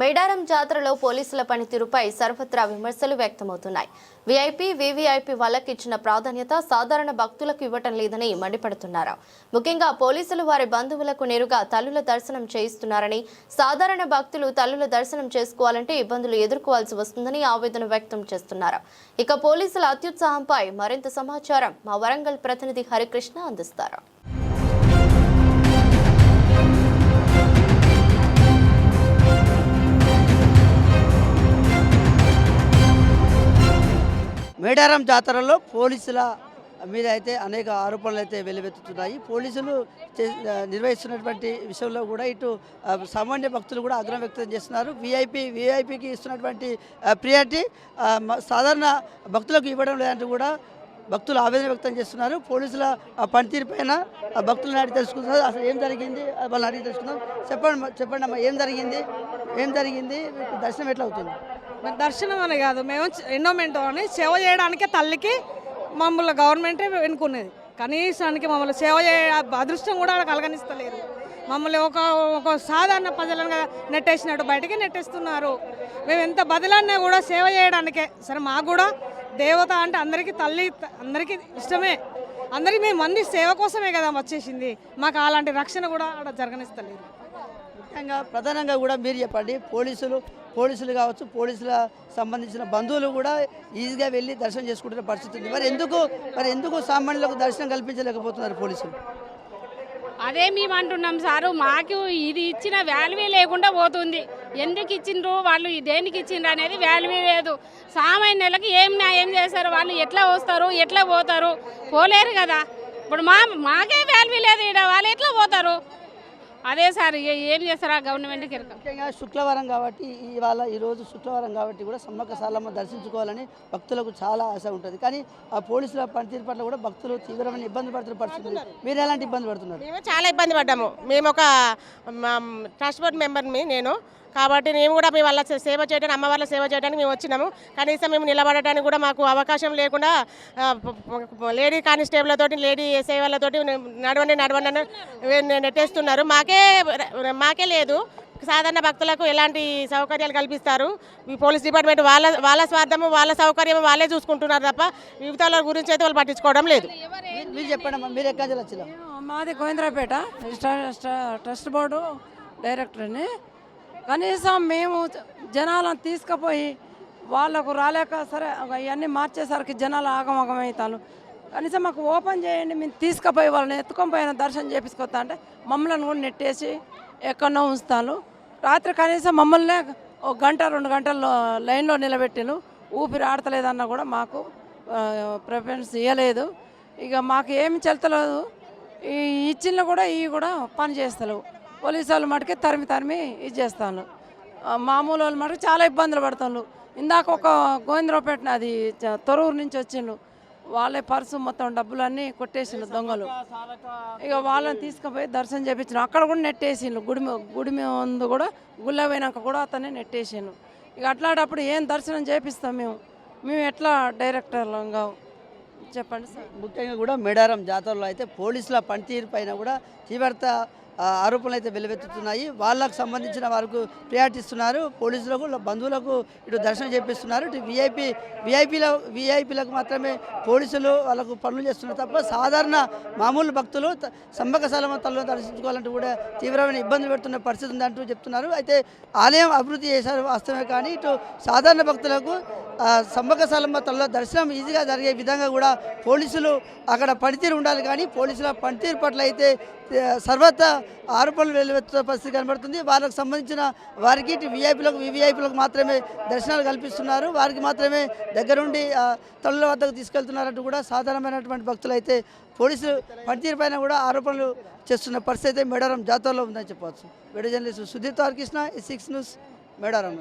మేడారం జాతరలో పోలీసుల పనితీరుపై సర్వత్రా విమర్శలు వ్యక్తమవుతున్నాయి. వీఐపీ వీవీఐపీ వాళ్ళకి ఇచ్చిన ప్రాధాన్యత సాధారణ భక్తులకు ఇవ్వటం లేదని మండిపడుతున్నారు. ముఖ్యంగా పోలీసులు వారి బంధువులకు నేరుగా తల్లుల దర్శనం చేయిస్తున్నారని సాధారణ భక్తులు తల్లుల దర్శనం చేసుకోవాలంటే ఇబ్బందులు ఎదుర్కోవాల్సి వస్తుందని ఆవేదన వ్యక్తం చేస్తున్నారు. ఇక పోలీసుల అత్యుత్సాహంపై మరింత సమాచారం మా వరంగల్ ప్రతినిధి హరికృష్ణ అందిస్తారు. మేడారం జాతరలో పోలీసుల మీద అయితే అనేక ఆరోపణలు అయితే వెల్లువెత్తుతున్నాయి పోలీసులు చే- నిర్వహిస్తున్నటువంటి విషయంలో కూడా ఇటు సామాన్య భక్తులు కూడా ఆగ్రహం వ్యక్తం చేస్తున్నారు. విఐపి విఐపికి ఇస్తున్నటువంటి ప్రియారిటీ సాధారణ భక్తులకు ఇవ్వడం లేదంటూ కూడా భక్తులు ఆవేదన వ్యక్తం చేస్తున్నారు. పోలీసుల పనితీరు పైన భక్తులను అడిగి తెలుసుకుంటున్నారు అసలు ఏం జరిగింది? వాళ్ళని అడిగి తెలుసుకుందాం. చెప్పండి చెప్పండి అమ్మా ఏం జరిగింది? ఏం జరిగింది? దర్శనం ఎట్లా అవుతుంది మరి దర్శనం అని కాదు మేము ఎండోమెంటో అని సేవ చేయడానికే తల్లికి మమ్మల్ని గవర్నమెంటే వెనుకున్నది. కనీసానికి మమ్మల్ని సేవ చేయ అదృష్టం కూడా కలగనిస్తలేరు. మమ్మల్ని ఒక ఒక సాధారణ ప్రజలను నెట్టేసినట్టు బయటకి నెట్టేస్తున్నారు. మేము ఎంత బదులన్నా కూడా సేవ చేయడానికే. సరే మాకు కూడా దేవత అంటే అందరికీ తల్లి అందరికీ ఇష్టమే. అందరికీ మేము మంది సేవ కోసమే కదా వచ్చేసింది. మాకు అలాంటి రక్షణ కూడా ఆడ జరగనిస్తలేదు. ప్రధానంగా ప్రధానంగా కూడా మీరు చెప్పండి. పోలీసులు పోలీసులు కావచ్చు పోలీసుల సంబంధించిన బంధువులు కూడా ఈజీగా వెళ్ళి దర్శనం చేసుకుంటున్న పరిస్థితి ఉంది. మరి ఎందుకు మరి ఎందుకు సామాన్యులకు దర్శనం కల్పించలేకపోతున్నారు పోలీసులు? అదే మేము అంటున్నాం సారు మాకు ఇది ఇచ్చిన వాల్యూ లేకుండా పోతుంది. ఎందుకు ఇచ్చిండ్రు? వాళ్ళు దేనికి ఇచ్చిండ్రు అనేది వాల్యూ లేదు. సామాన్యులకి ఏం న్యాయం చేస్తారు? వాళ్ళు ఎట్లా వస్తారు? ఎట్లా పోతారు? పోలేరు కదా. ఇప్పుడు మా మాకే వాల్యూ లేదు ఇక్కడ వాళ్ళు ఎట్లా పోతారు అదే సార్ ఏ- ఏం చేస్తారా గవర్నమెంట్ ముఖ్యంగా శుక్రవారం కాబట్టి ఇవాళ ఈరోజు శుక్రవారం కాబట్టి కూడా సమ్మక్క సాలమ్మ దర్శించుకోవాలని భక్తులకు చాలా ఆశ ఉంటుంది. కానీ ఆ పోలీసుల పనితీరు పట్ల కూడా భక్తులు తీవ్రమైన ఇబ్బంది పడుతున్న పరిస్థితి ఉంది. మీరు ఎలాంటి ఇబ్బంది పడుతున్నారు? మేము చాలా ఇబ్బంది పడ్డాము. మేము ఒక బోర్డ్ మెంబర్ని నేను కాబట్టి మేము కూడా మీ వాళ్ళ సేవ చేయడానికి అమ్మ వాళ్ళ సేవ చేయడానికి మేము వచ్చినాము. కనీసం మేము నిలబడటానికి కూడా మాకు అవకాశం లేకుండా లేడీ కానిస్టేబుల్తోటి లేడీ ఎస్ఐ వాళ్ళతోటి నడవండి నడవండి నెట్టేస్తున్నారు. మాకే మాకే లేదు. సాధారణ భక్తులకు ఎలాంటి సౌకర్యాలు కల్పిస్తారు. ఈ పోలీస్ డిపార్ట్మెంట్ వాళ్ళ వాళ్ళ స్వార్థము వాళ్ళ సౌకర్యం వాళ్ళే చూసుకుంటున్నారు తప్ప వివిధాల గురించి అయితే వాళ్ళు పట్టించుకోవడం లేదు. మీరు- చెప్పండి మీరు ఎక్కడి మాది గోవిందరాపేట స్ట- స్ట- ట్రస్ట్ బోర్డు డైరెక్టర్ని. కనీసం మేము జనాలను తీసుకుపోయి వాళ్ళకు రాలేక సరే ఇవన్నీ మార్చేసరికి జనాలు ఆగమగమవుతాను కనీసం మాకు ఓపెన్ చేయండి మేము తీసుకుపోయి వాళ్ళని ఎత్తుకొని పోయిన దర్శనం చేపించుకొస్తా అంటే మమ్మల్ని కూడా నెట్టేసి ఎక్కడో ఉంచుతాను రాత్రి కనీసం మమ్మల్నే ఒక గంట రెండు గంటల్లో లైన్లో నిలబెట్టిను ఊపిరి ఆడతలేదన్నా కూడా మాకు ప్రిఫరెన్స్ ఇవ్వలేదు ఇక మాకు ఏమి చెల్తలేదు. ఈ ఇచ్చిన కూడా ఇవి కూడా పని చేస్తలేవు. పోలీసు వాళ్ళు మటుకే తరిమి తరిమి ఇది చేస్తాను. మామూలు వాళ్ళు మటుకు చాలా ఇబ్బందులు పడతాను ఇందాక ఒక గోవిందరావుపేట అది తొరూరు నుంచి వచ్చిండు వాళ్ళే పర్సు మొత్తం డబ్బులన్నీ కొట్టేసిండు దొంగలు. ఇక వాళ్ళని తీసుకుపోయి దర్శనం చేపించిన అక్కడ కూడా నెట్టేసిండు గుడి గుడి ముందు కూడా గుళ్ళ పోయినాక కూడా అతనే నెట్టేసిండు ఇక అట్లాంటప్పుడు ఏం దర్శనం చేపిస్తాం మేము? మేము ఎట్లా డైరెక్టర్లంగా చెప్పండి సార్. ముఖ్యంగా కూడా మేడారం జాతరలో అయితే పోలీసుల పనితీరు పైన కూడా తీవ్రత ఆరోపణలు అయితే వెలువెత్తుతున్నాయి. వాళ్ళకు సంబంధించిన వారికి ప్రియారిటీ ఇస్తున్నారు పోలీసులకు బంధువులకు ఇటు దర్శనం చేపిస్తున్నారు. ఇటు విఐపి విఐపీల విఐపీలకు మాత్రమే పోలీసులు వాళ్ళకు పనులు చేస్తున్నారు తప్ప సాధారణ మామూలు భక్తులు త- సమ్మక సాలమ్మ దర్శించుకోవాలంటూ కూడా తీవ్రమైన ఇబ్బంది పెడుతున్న పరిస్థితి ఉందంటూ చెప్తున్నారు. అయితే ఆలయం అభివృద్ధి చేశారు వాస్తవమే కానీ ఇటు సాధారణ భక్తులకు ఆ, సమ్మక దర్శనం ఈజీగా జరిగే విధంగా కూడా పోలీసులు అక్కడ పనితీరు ఉండాలి కానీ పోలీసుల పనితీరు పట్ల అయితే సర్వత్రా ఆరోపణలు వెలువెత్తున్న పరిస్థితి కనబడుతుంది. వాళ్ళకు సంబంధించిన వారికి వీఐపీలకు వివిఐపీలకు మాత్రమే దర్శనాలు కల్పిస్తున్నారు. వారికి మాత్రమే దగ్గరుండి ఆ, తల్లుల వద్దకు తీసుకెళ్తున్నారంటూ కూడా సాధారణమైనటువంటి భక్తులు అయితే పోలీసులు పనితీరు పైన కూడా ఆరోపణలు చేస్తున్న పరిస్థితి అయితే మేడారం జాతరలో ఉందని చెప్పవచ్చు. వీడియో జర్నలిస్ట్ సుధీర్ తారకృష్ణ ఈ సిక్స్ న్యూస్ మేడారం.